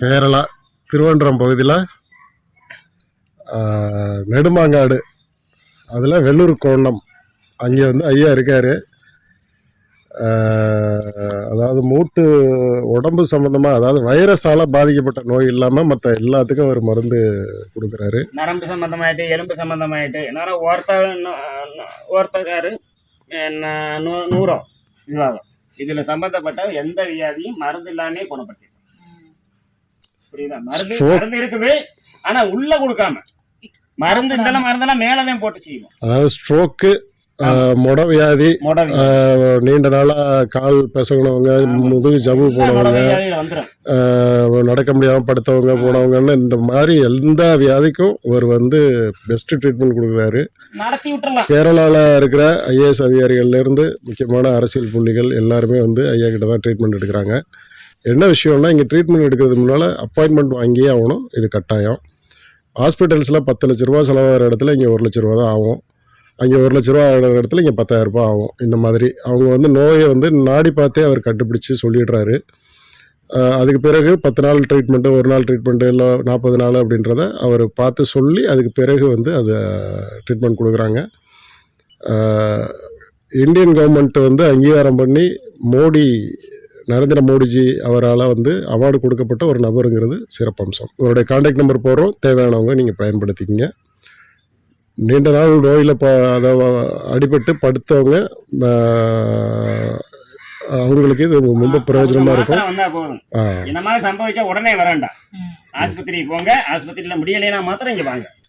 கேரளா திருவனந்தபுரம் பகுதியில் நெடுமாங்காடு அதில் வெள்ளூர் கோணம் அங்கே வந்து ஐயா இருக்கார். அதாவது மூட்டு உடம்பு சம்மந்தமாக அதாவது வைரஸால் பாதிக்கப்பட்ட நோய் இல்லாமல் மற்ற எல்லாத்துக்கும் அவர் மருந்து கொடுக்குறாரு. நரம்பு சம்மந்தமாயிட்டு எலும்பு சம்பந்தமாயிட்டு நேரம் ஒருத்த ஒருத்தக்காரு நூறம் விவாதம் இதில் சம்மந்தப்பட்ட எந்த வியாதியும் மருந்து இல்லாமே குணப்படுத்தி புரியுதா? மருந்து Stroke. மருந்து இருக்குது ஆனா உள்ள கொடுக்காம. மருந்து இதெல்லாம் மருந்தெல்லாம் மேலதான் போட்டு செய்வோம். அதாவது ஸ்ட்ரோக்கு முட வியாதி முடவி ஆஹ், நீண்ட நாளாக கால் பிசகுனவங்க முதுகு ஜவ்வு போனவங்க நடக்க முடியாமல் படுத்தவங்க போனவங்கன்னு இந்த மாதிரி எந்த வியாதிக்கும் இவர் வந்து பெஸ்ட் ட்ரீட்மெண்ட் கொடுக்குறாரு. கேரளாவில் இருக்கிற ஐஏஎஸ் அதிகாரிகள்லேருந்து முக்கியமான அரசியல் புள்ளிகள் எல்லாருமே வந்து ஐயா கிட்ட தான் ட்ரீட்மெண்ட் எடுக்கிறாங்க. என்ன விஷயம்னா இங்கே ட்ரீட்மெண்ட் எடுக்கிறதுக்கு முன்னால் அப்பாயின்மெண்ட் வாங்கியே ஆகணும். இது கட்டாயம். ஹாஸ்பிட்டல்ஸில் பத்து லட்ச ரூபா செலவாகிற இடத்துல இங்கே ஒரு லட்ச ரூபா தான் ஆகும். அங்கே ஒரு லட்ச ரூபா ஆகிற இடத்துல இங்கே பத்தாயிரரூபா ஆகும். இந்த மாதிரி. அவங்க வந்து நோயை வந்து நாடி பார்த்தே அவர் கண்டுபிடிச்சி சொல்லிடுறாரு. அதுக்கு பிறகு பத்து நாள் ட்ரீட்மெண்ட்டு ஒரு நாள் ட்ரீட்மெண்ட்டு இல்லை நாற்பது நாள் அப்படின்றத அவர் பார்த்து சொல்லி அதுக்கு பிறகு வந்து அதை ட்ரீட்மெண்ட் கொடுக்குறாங்க. இந்தியன் கவர்மெண்ட் வந்து அங்கீகாரம் பண்ணி மோடி நரேந்திர மோடிஜி அவரால் வந்து அவார்டு கொடுக்கப்பட்ட ஒரு நபருங்கிறது சிறப்பம்சம். இவருடைய காண்டாக்ட் நம்பர் போடுறோம். தேவையானவங்க நீங்கள் பயன்படுத்திக்கங்க. நீண்ட நாள் நோயில் ப அதாவது அடிபட்டு படுத்தவங்க அவங்களுக்கு இது ரொம்ப பிரயோஜனமாக இருக்கும். இந்த மாதிரி சம்பவிச்சா உடனே வரேன்டா. ஆஸ்பத்திரிக்கு போங்க. ஆஸ்பத்திரியில முடியலைன்னா மாத்திரம் இங்க வாங்க.